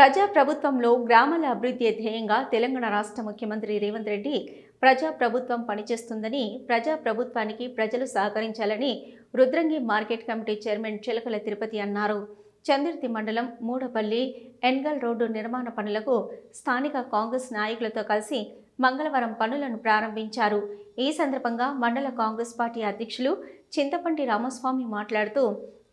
ప్రజా ప్రభుత్వంలో గ్రామాల అభివృద్ధి ధ్యేయంగా తెలంగాణ రాష్ట్ర ముఖ్యమంత్రి రేవంత్ రెడ్డి ప్రజా ప్రభుత్వం పనిచేస్తుందని ప్రజా ప్రభుత్వానికి ప్రజలు సహకరించాలని Rudrangi market committee chairman Chilakala Tirupati అన్నారు. చందుర్తి మండలం మూడపల్లి ఎన్గల్ రోడ్డు నిర్మాణ పనులకు స్థానిక కాంగ్రెస్ నాయకులతో కలిసి మంగళవారం పనులను ప్రారంభించారు. ఈ సందర్భంగా మండల కాంగ్రెస్ పార్టీ అధ్యక్షులు చింతపంటి రామస్వామి మాట్లాడుతూ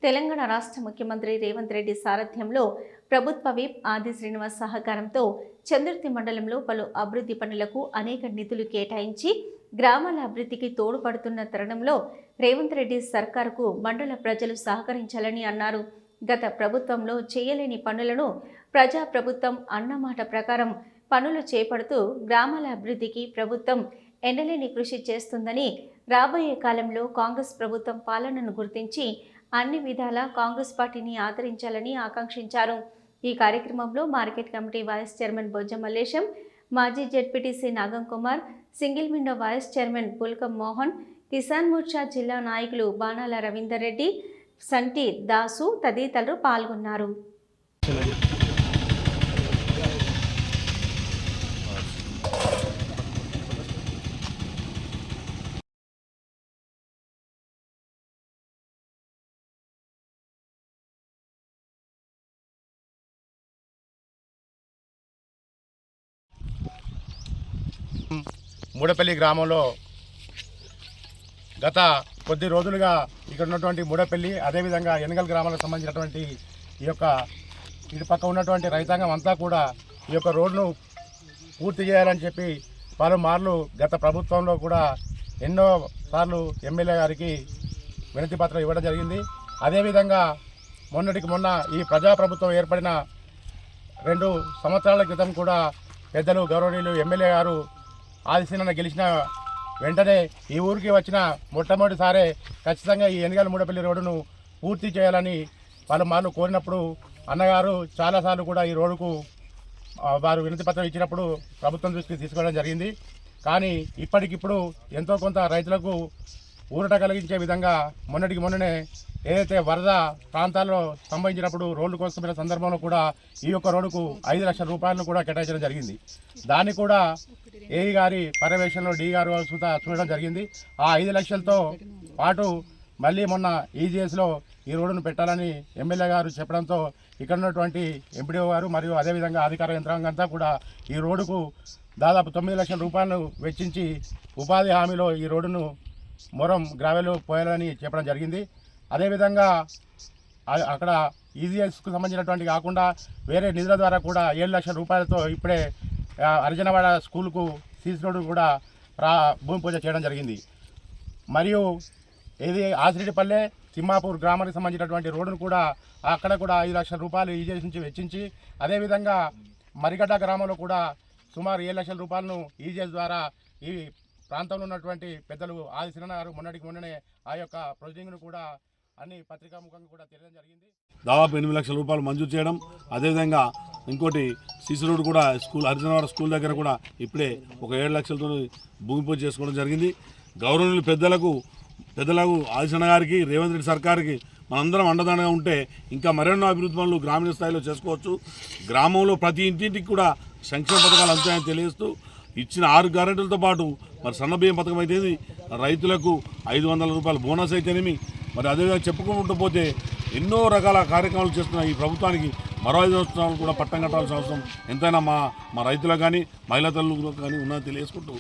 తెలంగాణ రాష్ట్ర ముఖ్యమంత్రి రేవంత్ రెడ్డి సారథ్యంలో ప్రభుత్వ విప్ ఆది శ్రీనివాస్ సహకారంతో చంద్రుతి మండలంలో పలు అభివృద్ధి పనులకు అనేక నిధులు కేటాయించి గ్రామాల అభివృద్ధికి తోడ్పడుతున్న తరుణంలో రేవంత్ రెడ్డి సర్కారుకు మండల ప్రజలు సహకరించాలని అన్నారు. గత ప్రభుత్వంలో చేయలేని పనులను ప్రజా ప్రభుత్వం అన్నమాట ప్రకారం పనులు చేపడుతూ గ్రామాల అభివృద్ధికి ప్రభుత్వం ఎనలేని కృషి చేస్తుందని రాబోయే కాలంలో కాంగ్రెస్ ప్రభుత్వం పాలనను గుర్తించి అన్ని విధాలా కాంగ్రెస్ పార్టీని ఆదరించాలని ఆకాంక్షించారు. ఈ కార్యక్రమంలో market committee vice chairman Bojja Mallesham మాజీ ZPTC Nagam Kumar single window vice chairman Pulkam Mohan Kisan Morcha జిల్లా నాయకులు బాణాల రవీందర్ రెడ్డి సంటి దాసు తదితరులు పాల్గొన్నారు. మూడపల్లి గ్రామంలో గత కొద్ది రోజులుగా ఇక్కడ ఉన్నటువంటి మూడపల్లి అదేవిధంగా ఎనగల్ గ్రామాలకు సంబంధించినటువంటి ఈ యొక్క ఇటు పక్క ఉన్నటువంటి రైతాంగం అంతా కూడా ఈ యొక్క రోడ్ను పూర్తి చేయాలని చెప్పి పలుమార్లు గత ప్రభుత్వంలో కూడా ఎన్నో సార్లు ఎమ్మెల్యే గారికి వినతి పత్రం ఇవ్వడం జరిగింది. అదేవిధంగా మొన్నటికి మొన్న ఈ ప్రజాప్రభుత్వం ఏర్పడిన రెండు సంవత్సరాల క్రితం కూడా పెద్దలు గౌరవనీయులు ఎమ్మెల్యే గారు ఆదిశీన గెలిచిన వెంటనే ఈ ఊరికి వచ్చిన మొట్టమొదటిసారే ఖచ్చితంగా ఈ ఎనగాల మూడపల్లి రోడ్డును పూర్తి చేయాలని వాళ్ళు మాను కోరినప్పుడు అన్నగారు చాలాసార్లు కూడా ఈ రోడ్డుకు వారు వినతి పత్రం ఇచ్చినప్పుడు ప్రభుత్వం దృష్టికి తీసుకోవడం జరిగింది. కానీ ఇప్పటికిప్పుడు ఎంతో కొంత రైతులకు ఊరట కలిగించే విధంగా మొన్నటికి మొన్ననే ఏదైతే వరద ప్రాంతాల్లో సంభవించినప్పుడు రోడ్లు కోసమైన సందర్భంలో కూడా ఈ యొక్క రోడ్డుకు ఐదు లక్షల రూపాయలను కూడా కేటాయించడం జరిగింది. దాన్ని కూడా ఏఈ గారి పర్యవేక్షణలో డి గారు సుత చూడడం జరిగింది. ఆ ఐదు లక్షలతో పాటు మళ్ళీ మొన్న ఈజీఎస్లో ఈ రోడ్డును పెట్టాలని ఎమ్మెల్యే గారు చెప్పడంతో ఇక్కడ ఉన్నటువంటి ఎంపీడీఓ గారు మరియు అదేవిధంగా అధికార యంత్రాంగం అంతా కూడా ఈ రోడ్డుకు దాదాపు తొమ్మిది లక్షల రూపాయలను వెచ్చించి ఉపాధి హామీలో ఈ రోడ్డును మొరం గ్రావెల్ పోయాలని చెప్పడం జరిగింది. అదేవిధంగా అక్కడ ఈజీఎస్కు సంబంధించినటువంటి కాకుండా వేరే నిధుల ద్వారా కూడా ఏడు లక్షల రూపాయలతో ఇప్పుడే అర్జనవాడ స్కూల్కు సీసీ రోడ్డు కూడా రా భూమి పూజ చేయడం జరిగింది. మరియు ఇది ఆసిరెడ్డిపల్లె తిమ్మాపూర్ గ్రామానికి సంబంధించినటువంటి రోడ్డును కూడా అక్కడ కూడా ఐదు లక్షల రూపాయలు ఈజీఎస్ నుంచి వెచ్చించి అదేవిధంగా మరిగడ్డ గ్రామంలో కూడా సుమారు ఏడు లక్షల రూపాయలను ఈజీఎస్ ద్వారా ఈ ప్రాంతంలో ఉన్నటువంటి పెద్దలు ఆది సిన్న మొన్నటికి మొన్ననే ఆ యొక్క ప్రొసీడింగ్ను కూడా అన్ని పత్రికాముఖంగా కూడా తెలియడం జరిగింది. దాదాపు ఎనిమిది లక్షల రూపాయలు మంజూరు చేయడం అదేవిధంగా ఇంకోటి సిసి రోడ్ కూడా స్కూల్ హరిజనవాడ స్కూల్ దగ్గర కూడా ఇప్పుడే ఒక ఏడు లక్షలతో భూమి పూజ చేసుకోవడం జరిగింది. గౌరవనీయులు పెద్దలకు పెద్దలకు ఆదిశన గారికి రేవంత్ రెడ్డి సర్కార్కి మనందరం అండదండగా ఉంటే ఇంకా మరెన్నో అభివృద్ధి పనులు గ్రామీణ స్థాయిలో చేసుకోవచ్చు. గ్రామంలో ప్రతి ఇంటింటికి కూడా సంక్షేమ పథకాలు అందుతాయని తెలియజేస్తూ ఇచ్చిన ఆరు గ్యారెంటీలతో పాటు మరి సన్నబియ్యం పథకం అయితే రైతులకు ఐదు వందల రూపాయల బోనస్ అయితేనేమి? మరి అదేవిధంగా చెప్పుకుంటూ పోతే ఎన్నో రకాల కార్యక్రమాలు చేస్తున్న ఈ ప్రభుత్వానికి మరో ఐదు సంవత్సరాలు కూడా పట్టం కట్టాల్సిన అవసరం. ఎంతైనా మా మా రైతులకు కానీ మహిళా తల్లులకు కానీ ఉన్నది తెలియజేసుకుంటూ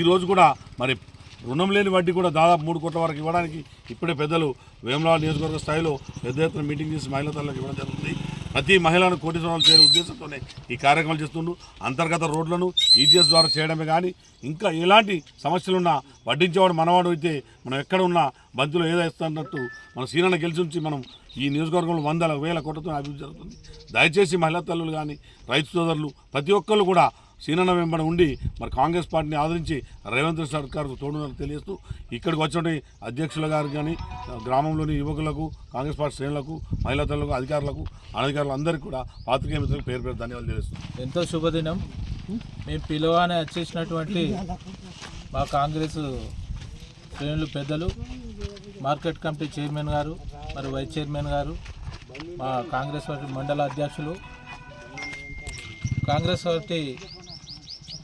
ఈరోజు కూడా మరి రుణం లేని వడ్డీ కూడా దాదాపు మూడు కోట్ల వరకు ఇవ్వడానికి ఇప్పుడే పెద్దలు వేమలాల నియోజకవర్గ స్థాయిలో పెద్ద ఎత్తున మీటింగ్ చేసి మహిళా తల్లకు ఇవ్వడం జరుగుతుంది. ప్రతి మహిళను కోటి రూపాయలు ఉద్దేశంతోనే ఈ కార్యక్రమాలు చేస్తుండ్రు. అంతర్గత రోడ్లను ఈజీఎస్ ద్వారా చేయడమే కానీ ఇంకా ఎలాంటి సమస్యలున్నా వడ్డించేవాడు మనవాడు అయితే మనం ఎక్కడ ఉన్నా బంతిలో ఏదో ఇస్తున్నట్టు మన సీనన్న గెలిచి ఉంచి మనం ఈ నియోజకవర్గంలో వందల వేల కోట్లతో అభివృద్ధి జరుగుతుంది. దయచేసి మహిళా తల్లులు కానీ రైతు సోదరులు ప్రతి ఒక్కళ్ళు కూడా సీనన్న వెంబడి ఉండి మరి కాంగ్రెస్ పార్టీని ఆదరించి రేవంత్ రెడ్డి సర్కార్కు తోడునని తెలియజేస్తూ ఇక్కడికి వచ్చిన అధ్యక్షుల గారు కానీ గ్రామంలోని యువకులకు కాంగ్రెస్ పార్టీ శ్రేణులకు మహిళా తల్లులకు అధికారులకు అనధికారులు అందరికీ కూడా పాత్రికేయ మిత్రులకు పేరు పేరు ధన్యవాదాలు తెలియజేస్తున్నాను ఎంతో శుభదినం. మేము పిలవగానే వచ్చేసినటువంటి మా కాంగ్రెస్ శ్రేణులు పెద్దలు మార్కెట్ కమిటీ చైర్మన్ గారు మరి వైస్ చైర్మన్ గారు మా కాంగ్రెస్ పార్టీ మండల అధ్యక్షులు కాంగ్రెస్ పార్టీ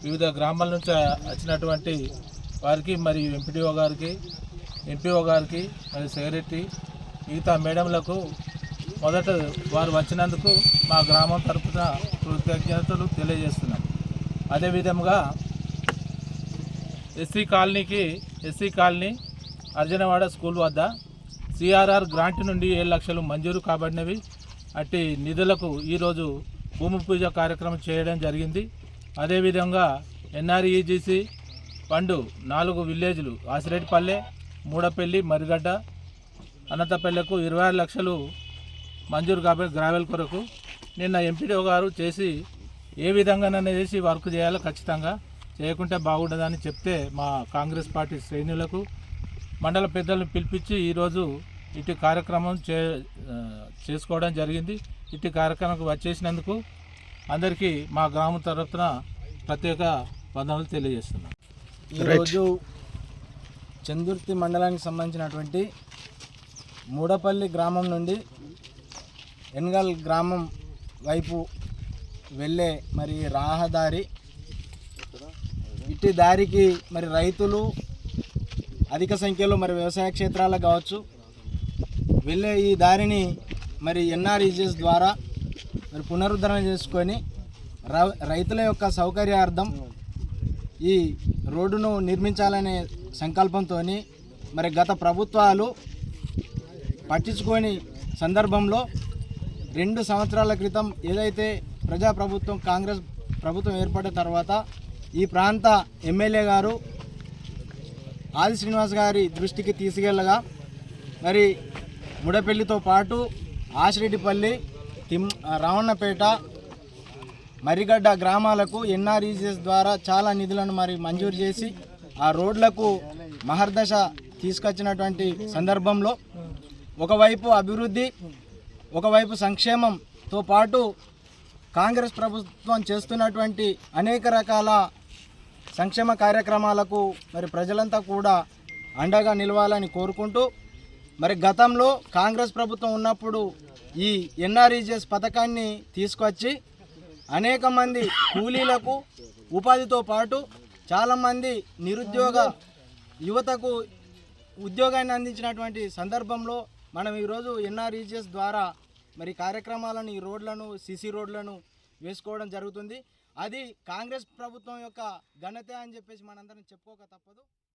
వివిధ గ్రామాల నుంచి వచ్చినటువంటి వారికి మరియు ఎంపీడీఓ గారికి ఎంపీఓ గారికి మరియు సెక్రటరీ మిగతా మేడంలకు మొదట వారు వచ్చినందుకు మా గ్రామం తరపున కృతజ్ఞతలు తెలియజేస్తున్నాం. అదేవిధంగా ఎస్సీ కాలనీకి ఎస్సీ కాలనీ అర్జనవాడ స్కూల్ వద్ద సిఆర్ఆర్ గ్రాంట్ నుండి ఏడు లక్షలు మంజూరు కాబడినవి. అట్టి నిధులకు ఈరోజు భూమి పూజ కార్యక్రమం చేయడం జరిగింది. అదేవిధంగా ఎన్ఆర్ఈజీసీ ఫండ్ నాలుగు విలేజ్లు ఆసిరెడ్డిపల్లె మూడపల్లి మరిగడ్డ అనంతపల్లెకు ఇరవై ఆరు లక్షలు మంజూరు కాబట్టి గ్రావెల్ కొరకు నిన్న ఎంపీడీఓ గారు చేసి ఏ విధంగానైనా చేసి వర్క్ చేయాలో ఖచ్చితంగా చేయకుంటే బాగుండదని చెప్తే మా కాంగ్రెస్ పార్టీ శ్రేణులకు మండల పెద్దలను పిలిపించి ఈరోజు ఇటు కార్యక్రమం చే చేసుకోవడం జరిగింది. ఇటు కార్యక్రమంకి వచ్చేసినందుకు అందరికీ మా గ్రామం తరఫున ప్రత్యేక వందనలు తెలియజేస్తున్నాం. ఈరోజు చందుర్తి మండలానికి సంబంధించినటువంటి మూడపల్లి గ్రామం నుండి ఎన్గల్ గ్రామం వైపు వెళ్ళే మరి రహదారి ఇట్టి దారికి మరి రైతులు అధిక సంఖ్యలో మరి వ్యవసాయ క్షేత్రాలకు కావచ్చు వెళ్ళే ఈ దారిని మరి ఎన్ఆర్ఈజెస్ ద్వారా మరి పునరుద్ధరణ చేసుకొని ర- రైతుల యొక్క సౌకర్యార్థం ఈ రోడ్డును నిర్మించాలనే సంకల్పంతో మరి గత ప్రభుత్వాలు పట్టించుకొని సందర్భంలో రెండు సంవత్సరాల క్రితం ఏదైతే ప్రజాప్రభుత్వం కాంగ్రెస్ ప్రభుత్వం ఏర్పడిన తర్వాత ఈ ప్రాంత ఎమ్మెల్యే గారు ఆది శ్రీనివాస్ గారి దృష్టికి తీసుకెళ్ళగా మరి ముడపెల్లితో పాటు ఆశిరెడ్డిపల్లి తిమ్ రావణపేట మరిగడ్డ గ్రామాలకు ఎన్ఆర్ఈజీఎస్ ద్వారా చాలా నిధులను మరి మంజూరు చేసి ఆ రోడ్లకు మహర్దశ తీసుకొచ్చినటువంటి సందర్భంలో ఒకవైపు అభివృద్ధి ఒకవైపు సంక్షేమంతో పాటు కాంగ్రెస్ ప్రభుత్వం చేస్తున్నటువంటి అనేక రకాల సంక్షేమ కార్యక్రమాలకు మరి ప్రజలంతా కూడా అండగా నిలవాలని కోరుకుంటూ మరి గతంలో కాంగ్రెస్ ప్రభుత్వం ఉన్నప్పుడు ఈ ఎన్ఆర్ఈజిఎస్ పథకాన్ని తీసుకొచ్చి అనేక మంది కూలీలకు ఉపాధితో పాటు చాలామంది నిరుద్యోగ యువతకు ఉద్యోగాన్ని అందించినటువంటి సందర్భంలో మనం ఈరోజు ఎన్ఆర్ఈజిఎస్ ద్వారా మరి కార్యక్రమాలను ఈ రోడ్లను సిసి రోడ్లను వేసుకోవడం జరుగుతుంది. అది కాంగ్రెస్ ప్రభుత్వం యొక్క ఘనత అని చెప్పేసి మనందరం చెప్పుకోక తప్పదు.